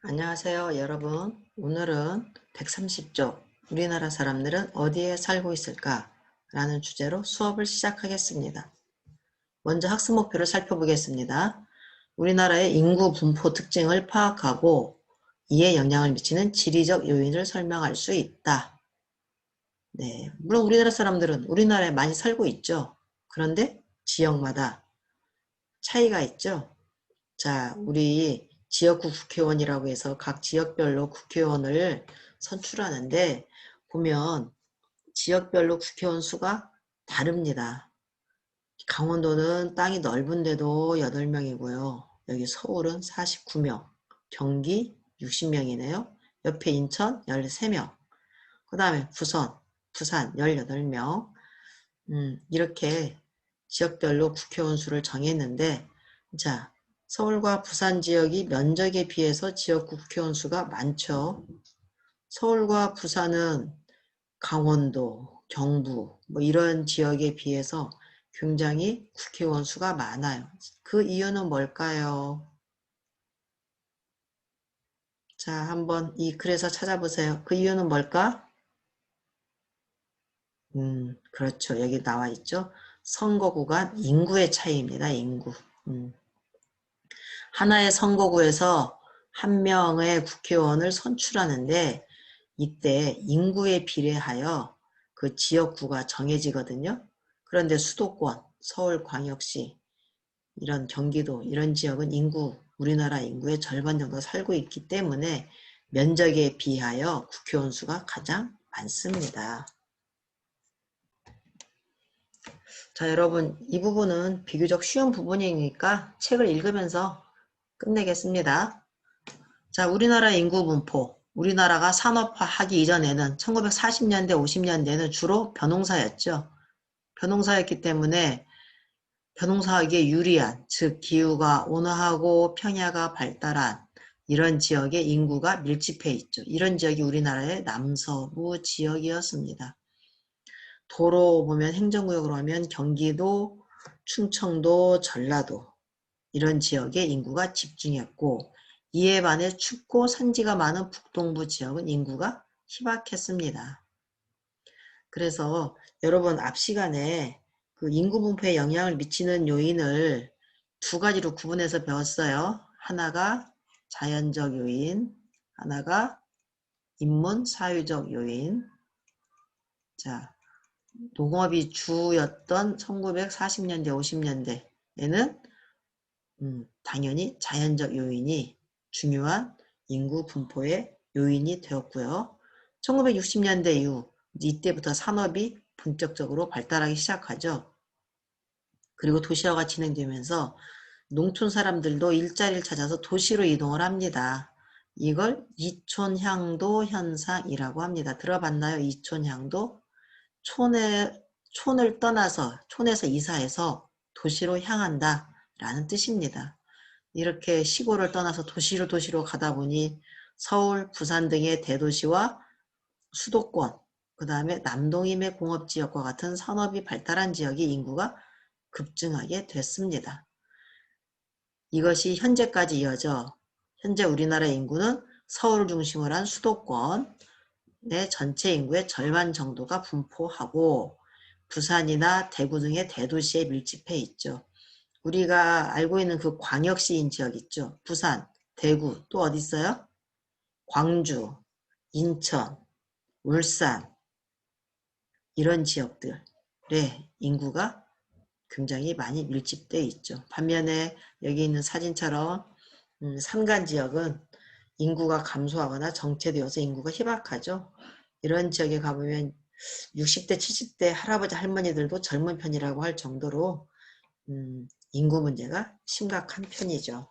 안녕하세요 여러분. 오늘은 130쪽 우리나라 사람들은 어디에 살고 있을까 라는 주제로 수업을 시작하겠습니다. 먼저 학습 목표를 살펴보겠습니다. 우리나라의 인구 분포 특징을 파악하고 이에 영향을 미치는 지리적 요인을 설명할 수 있다. 네, 물론 우리나라 사람들은 우리나라에 많이 살고 있죠. 그런데 지역마다 차이가 있죠. 자 우리 지역구 국회의원이라고 해서 각 지역별로 국회의원을 선출하는데 보면 지역별로 국회의원 수가 다릅니다. 강원도는 땅이 넓은데도 8명이고요. 여기 서울은 49명, 경기 60명이네요. 옆에 인천 13명, 그 다음에 부산, 부산 18명 음, 이렇게 지역별로 국회의원 수를 정했는데 자 서울과 부산 지역이 면적에 비해서 지역 국회의원 수가 많죠. 서울과 부산은 강원도, 경부 뭐 이런 지역에 비해서 굉장히 국회의원 수가 많아요. 그 이유는 뭘까요? 자, 한번 이 글에서 찾아보세요. 그 이유는 뭘까? 음, 그렇죠. 여기 나와 있죠. 선거 구간 인구의 차이입니다. 인구. 음. 하나의 선거구에서 한 명의 국회의원을 선출하는데 이때 인구에 비례하여 그 지역구가 정해지거든요. 그런데 수도권, 서울광역시, 이런 경기도, 이런 지역은 인구, 우리나라 인구의 절반 정도 살고 있기 때문에 면적에 비하여 국회의원 수가 가장 많습니다. 자 여러분 이 부분은 비교적 쉬운 부분이니까 책을 읽으면서 끝내겠습니다. 자, 우리나라 인구 분포. 우리나라가 산업화하기 이전에는 1940년대, 50년대는 주로 벼농사였죠. 벼농사였기 때문에 벼농사하기에 유리한, 즉 기후가 온화하고 평야가 발달한 이런 지역에 인구가 밀집해 있죠. 이런 지역이 우리나라의 남서부 지역이었습니다. 도로 보면 행정구역으로 하면 경기도, 충청도, 전라도 이런 지역에 인구가 집중했고 이에 반해 춥고 산지가 많은 북동부 지역은 인구가 희박했습니다. 그래서 여러분 앞 시간에 그 인구 분포에 영향을 미치는 요인을 두 가지로 구분해서 배웠어요. 하나가 자연적 요인, 하나가 인문 사회적 요인. 자, 농업이 주였던 1940년대, 50년대에는 음, 당연히 자연적 요인이 중요한 인구 분포의 요인이 되었고요. 1960년대 이후 이때부터 산업이 본격적으로 발달하기 시작하죠. 그리고 도시화가 진행되면서 농촌 사람들도 일자리를 찾아서 도시로 이동을 합니다. 이걸 이촌향도 현상이라고 합니다. 들어봤나요? 이촌향도? 촌에, 촌을 떠나서, 촌에서 이사해서 도시로 향한다. 라는 뜻입니다. 이렇게 시골을 떠나서 도시로 도시로 가다 보니 서울, 부산 등의 대도시와 수도권, 그 다음에 남동임의 공업지역과 같은 산업이 발달한 지역의 인구가 급증하게 됐습니다. 이것이 현재까지 이어져 현재 우리나라 인구는 서울 중심으로 한 수도권의 전체 인구의 절반 정도가 분포하고 부산이나 대구 등의 대도시에 밀집해 있죠. 우리가 알고 있는 그 광역시인 지역 있죠. 부산, 대구, 또 어디 있어요? 광주, 인천, 울산 이런 지역들의 인구가 굉장히 많이 밀집되어 있죠. 반면에 여기 있는 사진처럼 음, 산간 지역은 인구가 감소하거나 정체되어서 인구가 희박하죠. 이런 지역에 가보면 60대, 70대 할아버지, 할머니들도 젊은 편이라고 할 정도로 음, 인구 문제가 심각한 편이죠.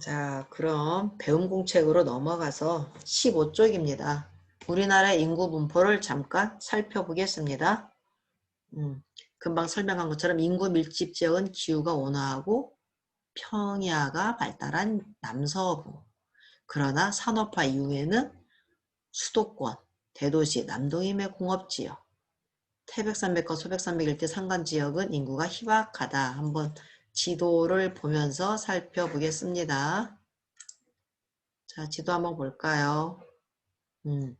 자, 그럼 배움 공책으로 넘어가서 15쪽입니다. 우리나라 인구 분포를 잠깐 살펴보겠습니다. 음, 금방 설명한 것처럼 인구 밀집 지역은 기후가 온화하고 평야가 발달한 남서부. 그러나 산업화 이후에는 수도권, 대도시, 남동임의 공업지역, 태백산맥과 소백산맥 일대 산간 지역은 인구가 희박하다. 한번 지도를 보면서 살펴보겠습니다. 자, 지도 한번 볼까요? 음.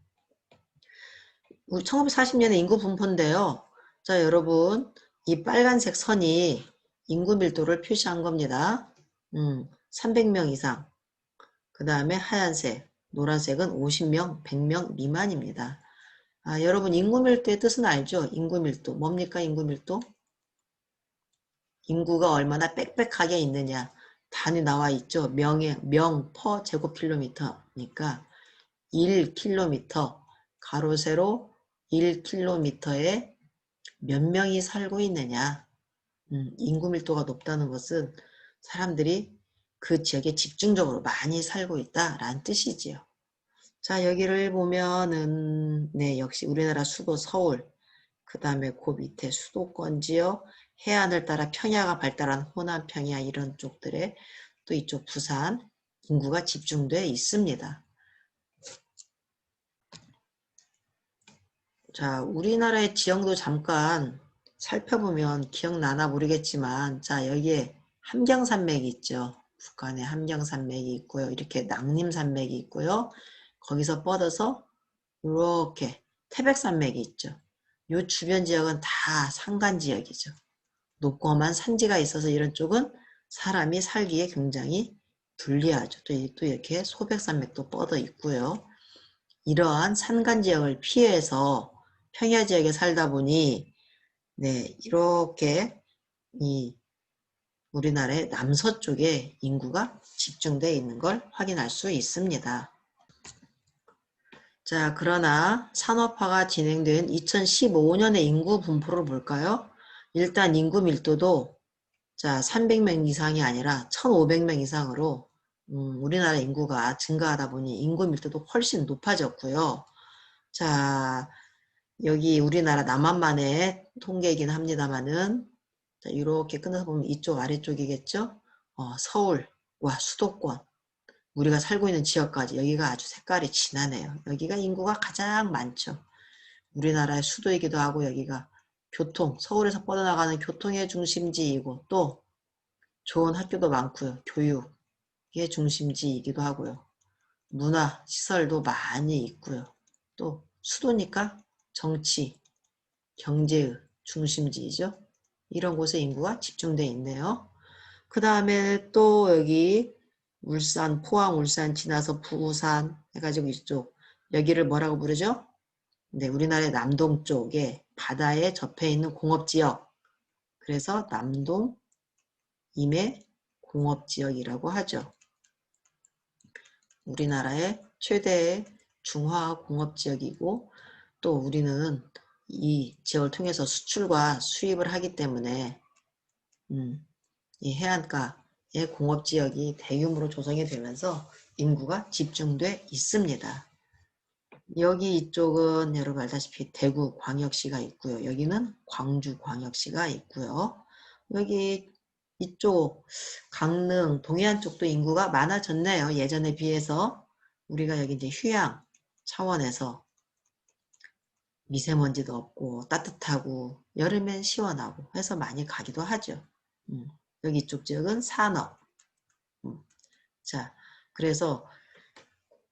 우리 1940년에 인구 분포인데요. 자, 여러분, 이 빨간색 선이 인구 밀도를 표시한 겁니다. 음, 300명 이상. 그 다음에 하얀색, 노란색은 50명, 100명 미만입니다. 아, 여러분 인구 밀도의 뜻은 알죠? 인구 밀도. 뭡니까 인구 밀도? 인구가 얼마나 빽빽하게 있느냐. 단위 나와 있죠. 명에 명퍼 제곱킬로미터니까 1킬로미터 가로 세로 1킬로미터에 몇 명이 살고 있느냐. 음, 인구 밀도가 높다는 것은 사람들이 그 지역에 집중적으로 많이 살고 있다라는 뜻이지요. 자, 여기를 보면은, 네, 역시 우리나라 수도 서울, 그 다음에 그 밑에 수도권 지역, 해안을 따라 평야가 발달한 호남 평야 이런 쪽들에 또 이쪽 부산 인구가 집중되어 있습니다. 자, 우리나라의 지형도 잠깐 살펴보면 기억나나 모르겠지만, 자, 여기에 함경산맥이 있죠. 북한에 함경산맥이 있고요. 이렇게 낙림산맥이 있고요. 거기서 뻗어서 이렇게 태백산맥이 있죠. 이 주변 지역은 다 산간 지역이죠. 높고 험한 산지가 있어서 이런 쪽은 사람이 살기에 굉장히 불리하죠. 또, 또 이렇게 소백산맥도 뻗어 있고요. 이러한 산간 지역을 피해서 평야 지역에 살다 보니 네 이렇게 이 우리나라의 남서쪽에 인구가 집중되어 있는 걸 확인할 수 있습니다. 자, 그러나 산업화가 진행된 2015년의 인구 분포를 볼까요? 일단 인구 밀도도 자 300명 이상이 아니라 1,500명 이상으로 음, 우리나라 인구가 증가하다 보니 인구 밀도도 훨씬 높아졌고요. 자 여기 우리나라 남한만의 통계이긴 합니다만은 자, 이렇게 끝나서 보면 이쪽 아래쪽이겠죠. 어, 서울과 수도권 우리가 살고 있는 지역까지 여기가 아주 색깔이 진하네요. 여기가 인구가 가장 많죠. 우리나라의 수도이기도 하고 여기가 교통, 서울에서 뻗어나가는 교통의 중심지이고 또 좋은 학교도 많고요. 교육의 중심지이기도 하고요. 문화, 시설도 많이 있고요. 또 수도니까 정치, 경제의 중심지이죠. 이런 곳에 인구가 집중되어 있네요. 그 다음에 또 여기 울산, 포항, 울산 지나서 부산 해가지고 이쪽 여기를 뭐라고 부르죠? 네, 우리나라의 남동쪽에 바다에 접해 있는 공업지역 그래서 남동 임해 공업지역이라고 하죠. 우리나라의 최대의 중화 공업지역이고 또 우리는 이 지역을 통해서 수출과 수입을 하기 때문에 음, 이 해안가의 공업지역이 대규모로 조성이 되면서 인구가 집중돼 있습니다. 여기 이쪽은 여러분 알다시피 대구 광역시가 있고요. 여기는 광주 광역시가 있고요. 여기 이쪽 강릉 동해안 쪽도 인구가 많아졌네요. 예전에 비해서 우리가 여기 이제 휴양 차원에서 미세먼지도 없고 따뜻하고 여름엔 시원하고 해서 많이 가기도 하죠. 음, 여기 이쪽 지역은 산업. 음, 자, 그래서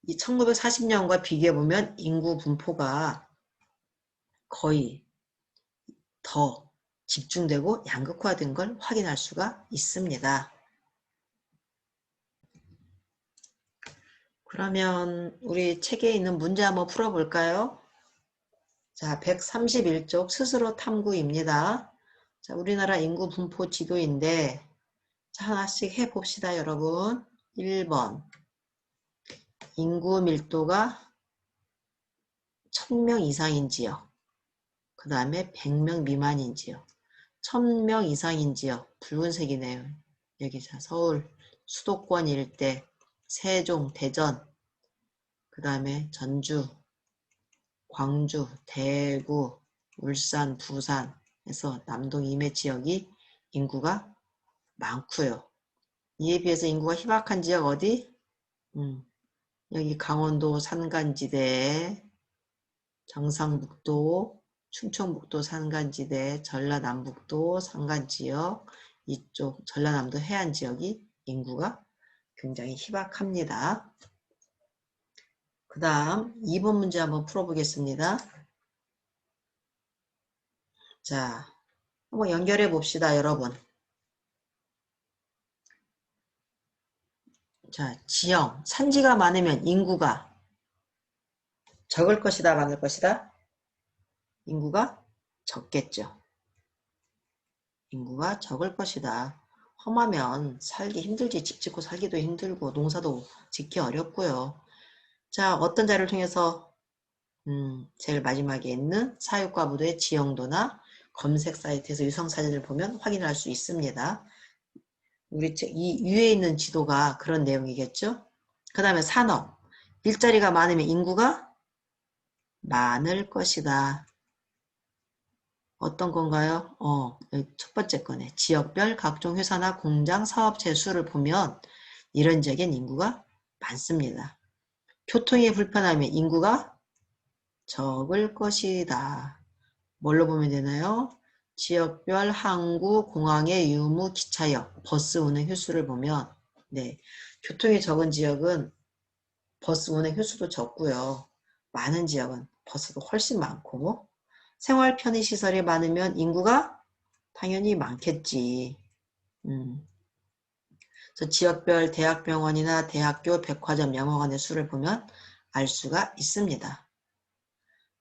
이 1940년과 비교해 보면 인구 분포가 거의 더 집중되고 양극화된 걸 확인할 수가 있습니다. 그러면 우리 책에 있는 문제 한번 풀어볼까요? 자, 131쪽 스스로 탐구입니다. 자, 우리나라 인구 분포 지도인데 자, 하나씩 해봅시다, 여러분. 1번. 인구 밀도가 1000명 이상인 지역, 그 다음에 100명 미만인 지역, 1000명 이상인 지역, 붉은색이네요. 여기 자 서울 수도권 일대, 세종, 대전, 그 다음에 전주, 광주, 대구, 울산, 부산 에서 남동 임해 지역이 인구가 많고요. 이에 비해서 인구가 희박한 지역 어디? 음, 여기 강원도 산간지대, 경상북도, 충청북도 산간지대, 전라남북도 산간지역 이쪽 전라남도 해안 지역이 인구가 굉장히 희박합니다. 그 다음 2번 문제 한번 풀어보겠습니다. 자, 한번 연결해 봅시다, 여러분. 자, 지형, 산지가 많으면 인구가 적을 것이다, 많을 것이다? 인구가 적겠죠. 인구가 적을 것이다. 험하면 살기 힘들지, 집 짓고 살기도 힘들고, 농사도 짓기 어렵고요. 자, 어떤 자료를 통해서, 음, 제일 마지막에 있는 사육과부도의 지형도나 검색 사이트에서 유성 사진을 보면 확인할 수 있습니다. 우리 책- 이 위에 있는 지도가 그런 내용이겠죠. 그 다음에 산업. 일자리가 많으면 인구가 많을 것이다. 어떤 건가요? 어, 첫 번째 거네. 지역별 각종 회사나 공장, 사업체 수를 보면 이런 지역엔 인구가 많습니다. 교통이 불편하면 인구가 적을 것이다. 뭘로 보면 되나요? 지역별 항구, 공항의 유무, 기차역, 버스 운행 횟수를 보면 네, 교통이 적은 지역은 버스 운행 횟수도 적고요. 많은 지역은 버스도 훨씬 많고 생활 편의 시설이 많으면 인구가 당연히 많겠지. 음. 그래서 지역별 대학병원이나 대학교, 백화점, 영어관의 수를 보면 알 수가 있습니다.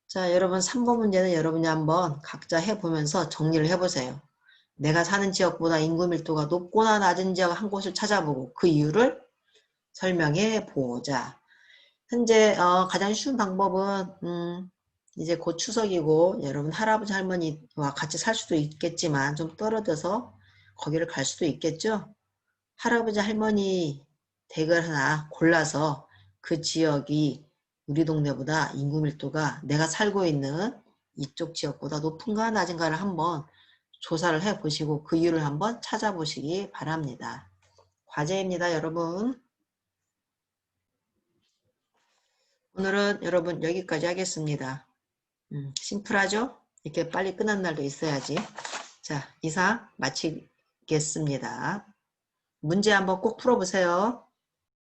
자, 여러분 3번 문제는 여러분이 한번 각자 해보면서 정리를 해보세요. 내가 사는 지역보다 인구 밀도가 높거나 낮은 지역 한 곳을 찾아보고 그 이유를 설명해 보자. 현재 어, 가장 쉬운 방법은 음, 이제 곧 추석이고 여러분 할아버지 할머니와 같이 살 수도 있겠지만 좀 떨어져서 거기를 갈 수도 있겠죠. 할아버지 할머니 댁을 하나 골라서 그 지역이 우리 동네보다 인구 밀도가 내가 살고 있는 이쪽 지역보다 높은가 낮은가를 한번 조사를 해 보시고 그 이유를 한번 찾아보시기 바랍니다. 과제입니다, 여러분. 오늘은 여러분 여기까지 하겠습니다. 음, 심플하죠? 이렇게 빨리 끝난 날도 있어야지. 자, 이상 마치겠습니다. 문제 한번 꼭 풀어보세요.